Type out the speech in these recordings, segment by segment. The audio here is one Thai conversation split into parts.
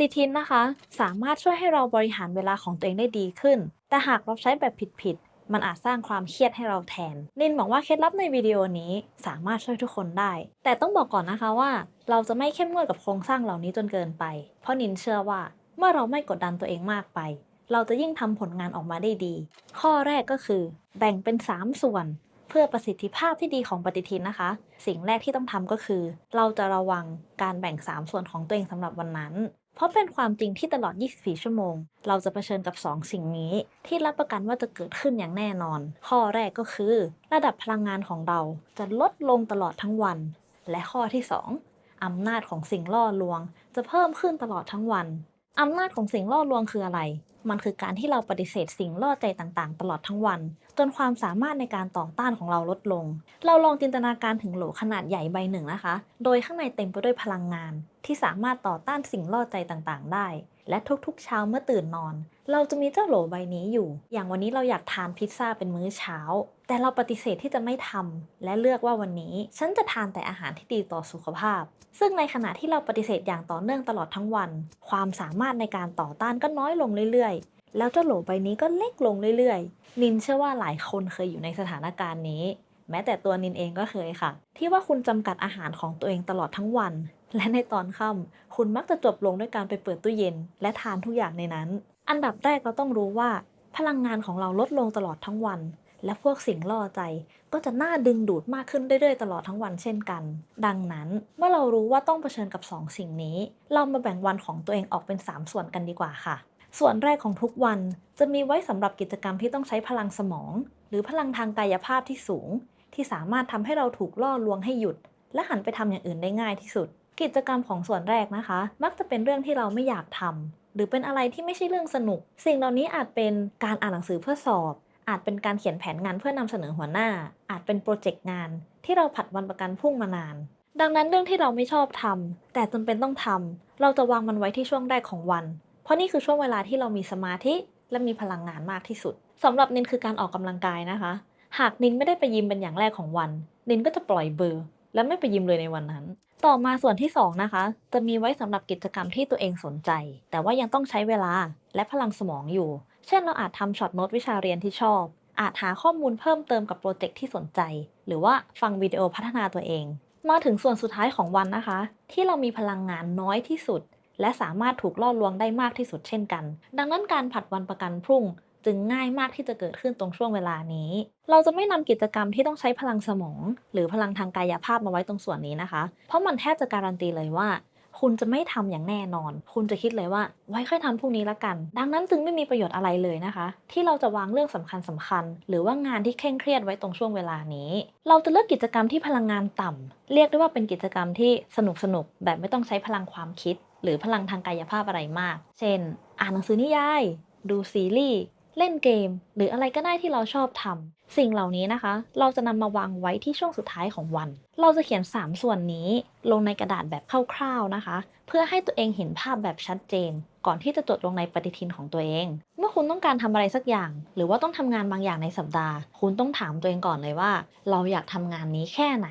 ฏิทินนะคะ สามารถช่วยให้เราบริหารเวลาของตัวเองได้ดีขึ้น แต่หากเราใช้แบบผิดๆ มันอาจสร้างความเครียดให้เราแทน นินบอกว่าเคล็ดลับในวิดีโอนี้สามารถช่วยทุกคนได้ แต่ต้องบอกก่อนนะคะว่า เราจะไม่เข้มงวดกับโครงสร้างเหล่านี้จนเกินไป เพราะนินเชื่อว่าเมื่อเราไม่กดดันตัวเองมากไป เราจะยิ่งทำผลงานออกมาได้ดี ข้อแรกก็คือ แบ่งเป็น 3 ส่วนเพื่อประสิทธิภาพที่ดีของปฏิทินนะคะ สิ่งแรกที่ต้องทำก็คือ เราจะระวังการแบ่ง 3 ส่วนของตัวเองสำหรับวันนั้น เพราะเป็นความจริงที่ตลอด 24 ชั่วโมง เราจะเผชิญกับ 2 สิ่งนี้ ที่รับประกันว่าจะเกิดขึ้นอย่างแน่นอน ข้อแรกก็คือ ระดับพลังงานของเราจะลดลงตลอดทั้งวัน และข้อที่ 2อำนาจของสิ่งล่อลวง จะเพิ่มขึ้นตลอดทั้งวัน อำนาจของสิ่งล่อลวงคืออะไร มันคือการที่เราปฏิเสธสิ่งล่อใจต่างๆ ตลอดทั้งวัน จนความสามารถในการต่อต้านของเราลดลง เราลองจินตนาการถึงโหลขนาดใหญ่ใบหนึ่งนะคะ โดยข้างในเต็มไปด้วยพลังงาน ที่สามารถต่อต้านสิ่งล่อใจต่างๆ ได้ และทุกๆ เช้าเมื่อตื่นนอน เราจะมีเจ้าโหลใบนี้อยู่ อย่างวันนี้เราอยากทานพิซซ่าเป็นมื้อเช้า แต่เราปฏิเสธที่จะไม่ทำและเลือกว่าวันนี้ ฉันจะทานแต่อาหารที่ดีต่อสุขภาพ ซึ่งในขณะที่เราปฏิเสธอย่างต่อเนื่องตลอดทั้งวัน ความสามารถในการต่อต้านก็น้อยลงเรื่อยๆ แล้วเจ้าโหลใบนี้ก็เล็กลงเรื่อยๆ นินเชื่อว่าหลายคนเคยอยู่ในสถานการณ์นี้ แม้แต่ตัวนินเองก็เคยค่ะ ที่ว่าคุณจำกัดอาหารของตัวเองตลอดทั้งวัน และในตอนค่ำคุณมักจะจบลงด้วยการไปเปิดตู้เย็น และทานทุกอย่างในนั้น อันดับแรกเราต้องรู้ว่า พลังงานของเราลดลงตลอดทั้งวัน และพวกสิ่งล่อใจก็จะน่าดึงดูดมากขึ้นเรื่อยๆ ตลอดทั้งวันเช่นกัน ดังนั้นเมื่อเรารู้ว่าต้องเผชิญกับ 2 สิ่งนี้ เรามาแบ่งวันของตัวเองออกเป็น 3 ส่วนกันดีกว่าค่ะ ส่วนแรกของทุกวันจะมีไว้สำหรับกิจกรรมที่ต้องใช้พลังสมอง หรือพลังทางกายภาพที่สูง ที่สามารถทำให้เราถูกล่อลวงให้หยุด และหันไปทำอย่างอื่นได้ง่ายที่สุด กิจกรรมของส่วนแรกนะคะ มักจะเป็นเรื่องที่เราไม่อยากทำหรือเป็นอะไรที่ไม่ใช่เรื่องสนุก สิ่งเหล่านี้อาจเป็นการอ่านหนังสือเพื่อสอบ อาจเป็นการเขียนแผนงานเพื่อนำเสนอหัวหน้า อาจเป็นโปรเจกต์งาน ที่เราผัดวันประกันพรุ่งมานาน ดังนั้นเรื่องที่เราไม่ชอบทำแต่จำเป็นต้องทำเราจะวางมันไว้ที่ช่วงแรกของวัน เพราะนี่คือช่วงเวลาที่เรามีสมาธิและมีพลังงานมากที่สุดสำหรับนินคือการออกกำลังกายนะคะ หากนินไม่ได้ไปยิมเป็นอย่างแรกของวัน นินก็จะปล่อยเบอร์ และไม่ไปยิมเลยในวันนั้น ต่อมาส่วนที่ 2 นะคะ จะมีไว้สำหรับกิจกรรมที่ตัวเองสนใจ แต่ว่ายังต้องใช้เวลาและพลังสมองอยู่ เช่นเราอาจทำช็อตโน้ตวิชาเรียนที่ชอบ อาจหาข้อมูลเพิ่มเติมกับโปรเจกต์ที่สนใจ หรือว่าฟังวิดีโอพัฒนาตัวเอง มาถึงส่วนสุดท้ายของวันนะคะ ที่เรามีพลังงานน้อยที่สุด และสามารถถูกล่อลวงได้มากที่สุดเช่นกัน ดังนั้นการผัดวันประกันพรุ่งจึงง่ายมากที่จะเกิดขึ้นตรงช่วงเวลานี้ เราจะไม่นำกิจกรรมที่ต้องใช้พลังสมอง หรือพลังทางกายภาพมาไว้ตรงส่วนนี้นะคะ เพราะมันแทบจะการันตีเลยว่า คุณจะไม่ทำอย่างแน่นอน คุณจะคิดเลยว่า ไว้ค่อยทำพรุ่งนี้ละกัน ดังนั้นจึงไม่มีประโยชน์อะไรเลยนะคะ ที่เราจะวางเรื่องสำคัญสคัญ หรือว่างานที่เคร่งเครียดไว้ตรงช่วงเวลานี้ เราจะเลือกกิจกรรมที่พลังงานต่ำเรียกได้ว่าเป็นกิจกรรมที่สนุกสนุกๆแบบไม่ต้องใช้พลังความคิด หรือพลังทางกายภาพอะไรมาก เช่น อ่านหนังสือนิยาย ดูซีรีส์ เล่นเกม หรืออะไรก็ได้ที่เราชอบทำสิ่งเหล่านี้นะคะ เราจะนำมาวางไว้ที่ช่วงสุดท้ายของวัน เราจะเขียน 3 ส่วนนี้ลงในกระดาษแบบคร่าวๆนะคะ เพื่อให้ตัวเองเห็นภาพแบบชัดเจน ก่อนที่จะจดลงในปฏิทินของตัวเอง เมื่อคุณต้องการทำอะไรสักอย่าง หรือว่าต้องทำงานบางอย่างในสัปดาห์ คุณต้องถามตัวเองก่อนเลยว่า เราอยากทำงานนี้แค่ไหน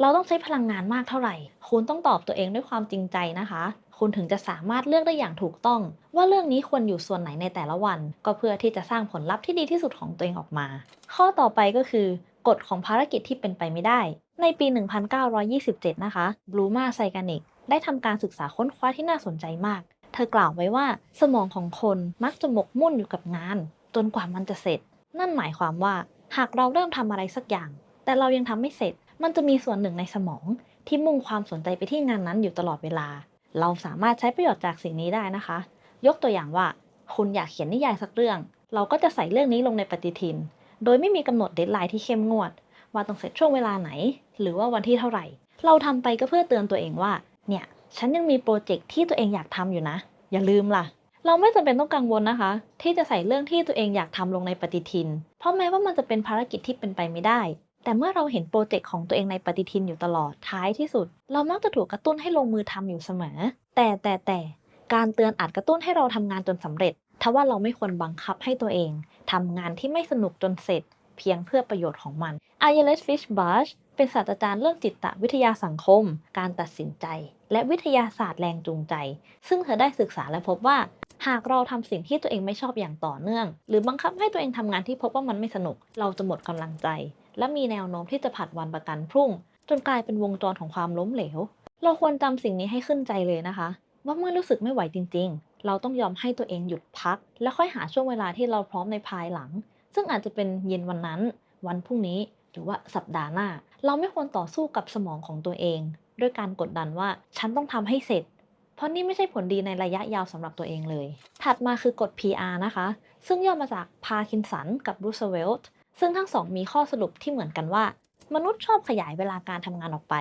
เราต้องใช้พลังงานมากเท่าไหร่ คุณต้องตอบตัวเองด้วยความจริงใจนะคะ คุณถึงจะสามารถเลือกได้อย่างถูกต้อง ว่าเรื่องนี้ควรอยู่ส่วนไหนในแต่ละวัน ก็เพื่อที่จะสร้างผลลัพธ์ที่ดีที่สุดของตัวเองออกมา ข้อต่อไปก็คือกฎของภารกิจที่เป็นไปไม่ได้ ในปี 1927 นะคะบลูมาไซกานิกได้ทำการศึกษาค้นคว้าที่น่าสนใจมาก เธอกล่าวไว้ว่าสมองของคนมักจะหมกมุ่นอยู่กับงาน จนกว่ามันจะเสร็จ นั่นหมายความว่าหากเราเริ่มทำอะไรสักอย่าง แต่เรายังทำไม่เสร็จ มันจะมีส่วนหนึ่งในสมองที่มุ่งความสนใจไปที่งานนั้นอยู่ตลอดเวลา เราสามารถใช้ประโยชน์จากสิ่งนี้ได้นะคะ ยกตัวอย่างว่า คุณอยากเขียนนิยายสักเรื่อง เราก็จะใส่เรื่องนี้ลงในปฏิทิน โดยไม่มีกำหนดเดทไลน์ที่เข้มงวด ว่าต้องเสร็จช่วงเวลาไหน หรือว่าวันที่เท่าไหร่ เราทำไปก็เพื่อเตือนตัวเองว่า เนี่ย ฉันยังมีโปรเจกต์ที่ตัวเองอยากทำอยู่นะ อย่าลืมล่ะ เราไม่จำเป็นต้องกังวลนะคะ ที่จะใส่เรื่องที่ตัวเองอยากทำลงในปฏิทิน เพราะแม้ว่ามันจะเป็นภารกิจที่เป็นไปไม่ได้ แต่เมื่อเราเห็นโปรเจกต์ของตัวเองในปฏิทินอยู่ตลอดท้ายที่สุด เรามักจะถูกกระตุ้นให้ลงมือทำอยู่เสมอ แต่แต่แต่การเตือนอาจกระตุ้นให้เราทำงานจนสำเร็จทว่าเราไม่ควรบังคับให้ตัวเองทำงานที่ไม่สนุกจนเสร็จ เพียงเพื่อประโยชน์ของมัน a y e l e s Fish b a s h เป็นศาสตราจารย์เรื่องจิตวิทยาสังคม การตัดสินใจ และวิทยาศาสตร์แรงจูงใจ ซึ่งเธอได้ศึกษาและพบว่าหากเราทำสิ่งที่ตัวเองไม่ชอบอย่างต่อเนื่อง หรือบังคับให้ตัวเองทำงานที่พบว่ามันไม่สนุก เราจะหมดกำลังใจ และมีแนวโน้มที่จะผัดวันประกันพรุ่ง จนกลายเป็นวงจรของความล้มเหลว เราควรจำสิ่งนี้ให้ขึ้นใจเลยนะคะ ว่าเมื่อรู้สึกไม่ไหวจริง ๆ เราต้องยอมให้ตัวเองหยุดพัก แล้วค่อยหาช่วงเวลาที่เราพร้อมในภายหลัง ซึ่งอาจจะเป็นเย็นวันนั้น วันพรุ่งนี้ หรือว่าสัปดาห์หน้า เราไม่ควรต่อสู้กับสมองของตัวเอง ด้วยการกดดันว่าฉันต้องทำให้เสร็จเพราะนี่ไม่ใช่ผลดีในระยะยาวสำหรับตัวเองเลย ถัดมาคือกฎ PR นะคะ ซึ่งย่อมาจากพาคินสันกับรูสเวลต์ ซึ่งทั้งสองมีข้อสรุปที่เหมือนกันว่า มนุษย์ชอบขยายเวลาการทำงานออกไป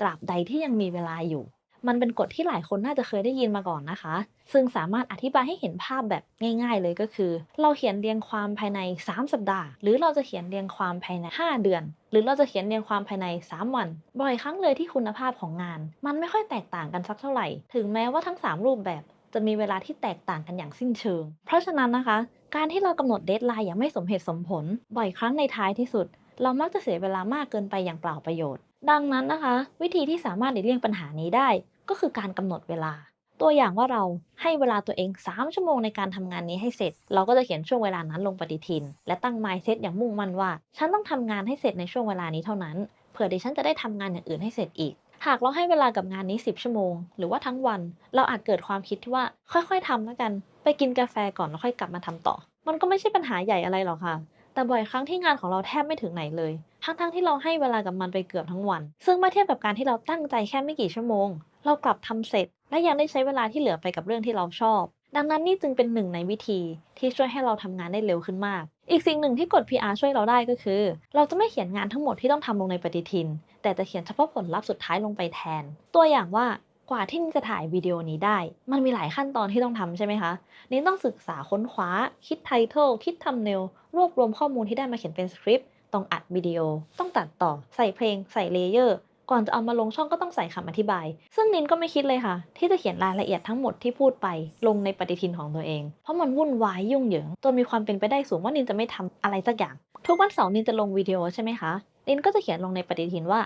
ตราบใดที่ยังมีเวลาอยู่ มันเป็นกฎที่หลายคนน่าจะเคยได้ยินมาก่อนนะคะ ซึ่งสามารถอธิบายให้เห็นภาพแบบง่าย ๆ เลยก็คือ เราเขียนเรียงความภายใน 3 สัปดาห์ หรือเราจะเขียนเรียงความภายใน 5 เดือน หรือเราจะเขียนเรียงความภายใน 3 วัน บ่อยครั้งเลยที่คุณภาพของงาน มันไม่ค่อยแตกต่างกันสักเท่าไหร่ ถึงแม้ว่าทั้ง 3 รูปแบบ จะมีเวลาที่แตกต่างกันอย่างสิ้นเชิง เพราะฉะนั้นนะคะ การที่เรากำหนดเดทไลน์อย่างไม่สมเหตุสมผล บ่อยครั้งในท้ายที่สุด เรามักจะเสียเวลามากเกินไปอย่างเปล่าประโยชน์ ดังนั้นนะคะ วิธีที่สามารถหลีกเลี่ยงปัญหานี้ได้ ก็คือการกำหนดเวลา ตัวอย่างว่าเราให้เวลาตัวเอง 3 ชั่วโมงในการทำงานนี้ให้เสร็จ เราก็จะเขียนช่วงเวลานั้นลงปฏิทิน และตั้ง mindset อย่างมุ่งมั่นว่า ฉันต้องทำงานให้เสร็จในช่วงเวลานี้เท่านั้นเผื่อดิฉันจะได้ทำงานอย่างอื่นให้เสร็จอีก หากเราให้เวลากับงานนี้ 10 ชั่วโมง หรือว่าทั้งวัน เราอาจเกิดความคิดที่ว่าค่อยๆทำแล้วกัน ไปกินกาแฟก่อนแล้วค่อยกลับมาทำต่อ มันก็ไม่ใช่ปัญหาใหญ่อะไรหรอกค่ะ แต่บ่อยครั้งที่งานของเราแทบไม่ถึงไหนเลย ทั้งๆที่เราให้เวลากับมันไปเกือบทั้งวัน ซึ่งเมื่อเทียบกับการที่เราตั้งใจแค่ไม่กี่ชั่วโมง เรากลับทำเสร็จ และยังได้ใช้เวลาที่เหลือไปกับเรื่องที่เราชอบ ดังนั้นนี่จึงเป็นหนึ่งในวิธีที่ช่วยให้เราทำงานได้เร็วขึ้นมาก อีกสิ่งหนึ่งที่กด PR ช่วยเราได้ก็คือ เราจะไม่เขียนงานทั้งหมดที่ต้องทำลงในปฏิทิน แต่จะเขียนเฉพาะผลลัพธ์สุดท้ายลงไปแทน ตัวอย่างว่ากว่าที่นินจะถ่ายวิดีโอนี้ได้ มันมีหลายขั้นตอนที่ต้องทำใช่ไหมคะ นินต้องศึกษาค้นคว้า คิดไททอลคิดทำเนลรวบรวมข้อมูลที่ได้มาเขียนเป็นสคริปต์ ต้องอัดวิดีโอ ต้องตัดต่อ ใส่เพลง ใส่เลเยอร์ ก่อนจะเอามาลงช่องก็ต้องใส่คำอธิบาย ซึ่งนินก็ไม่คิดเลยค่ะ ที่จะเขียนรายละเอียดทั้งหมดที่พูดไปลงในปฏิทินของตัวเอง เพราะมันวุ่นวายยุ่งเหยิงจนมีความเป็นไปได้สูงว่านินจะไม่ทำอะไรสักอย่าง ทุกวันเสาร์นินจะลงวิดีโอใช่ไหมคะนินก็จะเขียนลงในปฏิทินว่า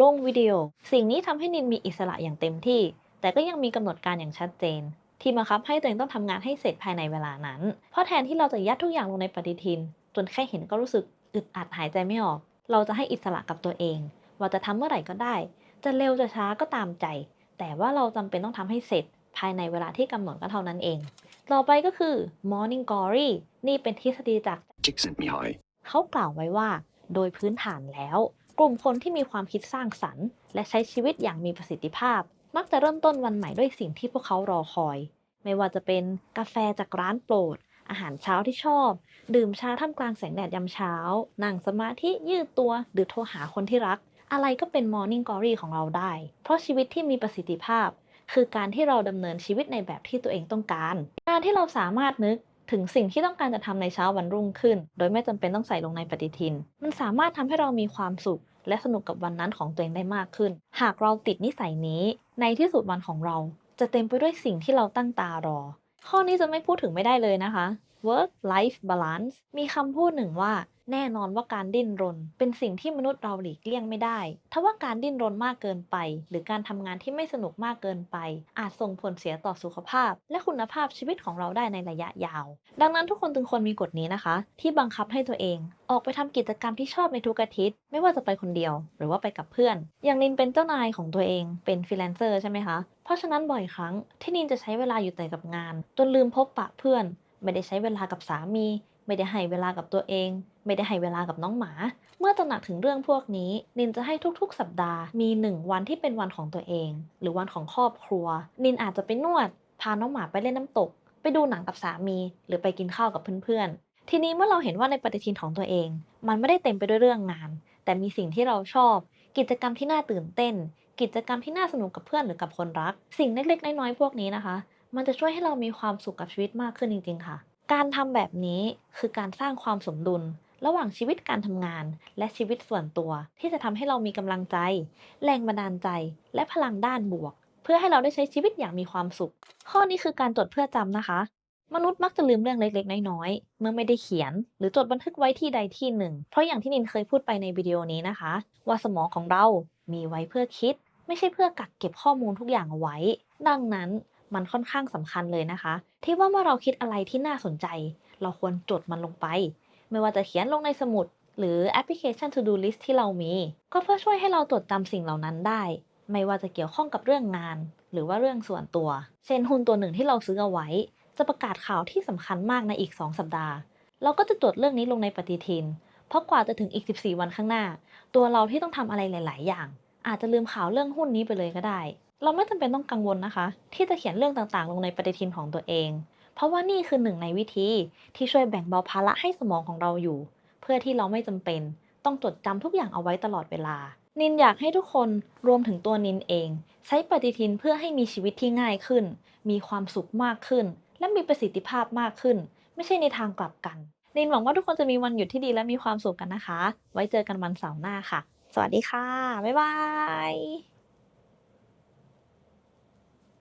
ลงวิดีโอ สิ่งนี้ทำให้นินมีอิสระอย่างเต็มที่ แต่ก็ยังมีกำหนดการอย่างชัดเจน ที่บังคับให้ตัวเองต้องทำงานให้เสร็จภายในเวลานั้น เพราะแทนที่เราจะยัดทุกอย่างลงในปฏิทิน จนแค่เห็นก็รู้สึกอึดอัดหายใจไม่ออก เราจะให้อิสระกับตัวเอง ว่าจะทำเมื่อไหร่ก็ได้ จะเร็วจะช้าก็ตามใจ แต่ว่าเราจำเป็นต้องทำให้เสร็จ ภายในเวลาที่กำหนดก็เท่านั้นเอง ต่อไปก็คือ morning glory นี่เป็นทฤษฎีจาก Tick sent me high. เขากล่าวไว้ว่า โดยพื้นฐานแล้ว กลุ่มคนที่มีความคิดสร้างสรรค์ และใช้ชีวิตอย่างมีประสิทธิภาพ มักจะเริ่มต้นวันใหม่ด้วยสิ่งที่พวกเขารอคอย ไม่ว่าจะเป็นกาแฟจากร้านโปรดอาหารเช้าที่ชอบ ดื่มชาท่ามกลางแสงแดดยามเช้า นั่งสมาธิยืดตัว หรือโทรหาคนที่รัก อะไรก็เป็น Morning Glory ของเราได้ เพราะชีวิตที่มีประสิทธิภาพ คือการที่เราดำเนินชีวิตในแบบที่ตัวเองต้องการ การที่เราสามารถนึกถึงสิ่งที่ต้องการจะทำในเช้าวันรุ่งขึ้น โดยไม่จำเป็นต้องใส่ลงในปฏิทิน มันสามารถทำให้เรามีความสุข และสนุกกับวันนั้นของตัวเองได้มากขึ้น หากเราติดนิสัยนี้ ในที่สุดวันของเรา จะเต็มไปด้วยสิ่งที่เราตั้งตารอ ข้อนี้จะไม่พูดถึงไม่ได้เลยนะคะ work life balance มีคำพูดหนึ่งว่า แน่นอนว่าการดิ้นรน เป็นสิ่งที่มนุษย์เราหลีกเลี่ยงไม่ได้ถ้าว่าการดิ้นรนมากเกินไป หรือการทำงานที่ไม่สนุกมากเกินไป อาจส่งผลเสียต่อสุขภาพ และคุณภาพชีวิตของเราได้ในระยะยาว ดังนั้นทุกคนจึงควรมีกฎนี้นะคะ ที่บังคับให้ตัวเอง ออกไปทำกิจกรรมที่ชอบในทุกอาทิตย์ ไม่ว่าจะไปคนเดียว หรือว่าไปกับเพื่อน อย่างนินเป็นเจ้านายของตัวเองเป็นฟรีแลนเซอร์ใช่ไหมคะเพราะฉะนั้นบ่อยครั้งที่นินจะใช้เวลาอยู่แต่กับงาน จนลืมพบปะเพื่อน ไม่ได้ใช้เวลากับสามี ไม่ได้ให้เวลากับตัวเอง ไม่ได้ให้เวลากับน้องหมา เมื่อตระหนักถึงเรื่องพวกนี้ นินจะให้ทุกๆ สัปดาห์มีหนึ่งวันที่เป็นวันของตัวเอง หรือวันของครอบครัว นินอาจจะไปนวด พาน้องหมาไปเล่นน้ำตก ไปดูหนังกับสามี หรือไปกินข้าวกับเพื่อนๆ ทีนี้เมื่อเราเห็นว่าในปฏิทินของตัวเอง มันไม่ได้เต็มไปด้วยเรื่องงาน แต่มีสิ่งที่เราชอบ กิจกรรมที่น่าตื่นเต้น กิจกรรมที่น่าสนุกกับเพื่อนหรือกับคนรัก สิ่งเล็กๆน้อยๆพวกนี้นะคะ มันจะช่วยให้เรามีความสุขกับชีวิตมากขึ้นจริง ๆ ค่ะ การทำแบบนี้คือการสร้างความสมดุล ระหว่างชีวิตการทำงาน และชีวิตส่วนตัว ที่จะทำให้เรามีกำลังใจ แรงบันดาลใจ และพลังด้านบวก เพื่อให้เราได้ใช้ชีวิตอย่างมีความสุข ข้อนี้คือการจดเพื่อจำนะคะ มนุษย์มักจะลืมเรื่องเล็กๆ น้อยๆ เมื่อไม่ได้เขียน หรือจดบันทึกไว้ที่ใดที่หนึ่ง เพราะอย่างที่นินเคยพูดไปในวิดีโอนี้นะคะ ว่าสมองของเรา มีไว้เพื่อคิด ไม่ใช่เพื่อกักเก็บข้อมูลทุกอย่างเอาไว้ ดังนั้น มันค่อนข้างสำคัญเลยนะคะ ที่ว่าเมื่อเราคิดอะไรที่น่าสนใจ เราควรจดมันลงไป ไม่ว่าจะเขียนลงในสมุด หรือแอปพลิเคชัน To Do List ที่เรามี ก็เพื่อช่วยให้เราจดจำสิ่งเหล่านั้นได้ ไม่ว่าจะเกี่ยวข้องกับเรื่องงาน หรือว่าเรื่องส่วนตัว เช่นหุ้นตัวหนึ่งที่เราซื้อเอาไว้ จะประกาศข่าวที่สำคัญมากในอีก 2 สัปดาห์ เราก็จะจดเรื่องนี้ลงในปฏิทิน เพราะกว่าจะถึงอีก 14 วันข้างหน้า ตัวเราที่ต้องทำอะไรหลาย ๆ อย่าง อาจจะลืมข่าวเรื่องหุ้นนี้ไปเลยก็ได้ เราไม่จำเป็นต้องกังวลนะคะ ที่จะเขียนเรื่องต่างๆ ลงในปฏิทินของตัวเอง เพราะว่านี่คือหนึ่งในวิธีที่ช่วยแบ่งเบาภาระให้สมองของเราอยู่ เพื่อที่เราไม่จำเป็น ต้องจดจำทุกอย่างเอาไว้ตลอดเวลา นินอยากให้ทุกคนรวมถึงตัวนินเอง ใช้ปฏิทินเพื่อให้มีชีวิตที่ง่ายขึ้น มีความสุขมากขึ้น และมีประสิทธิภาพมากขึ้น ไม่ใช่ในทางกลับกัน นินหวังว่าทุกคนจะมีวันหยุดที่ดีและมีความสุขกันนะคะ ไว้เจอกันวันเสาร์หน้าค่ะ สวัสดีค่ะบ๊ายบาย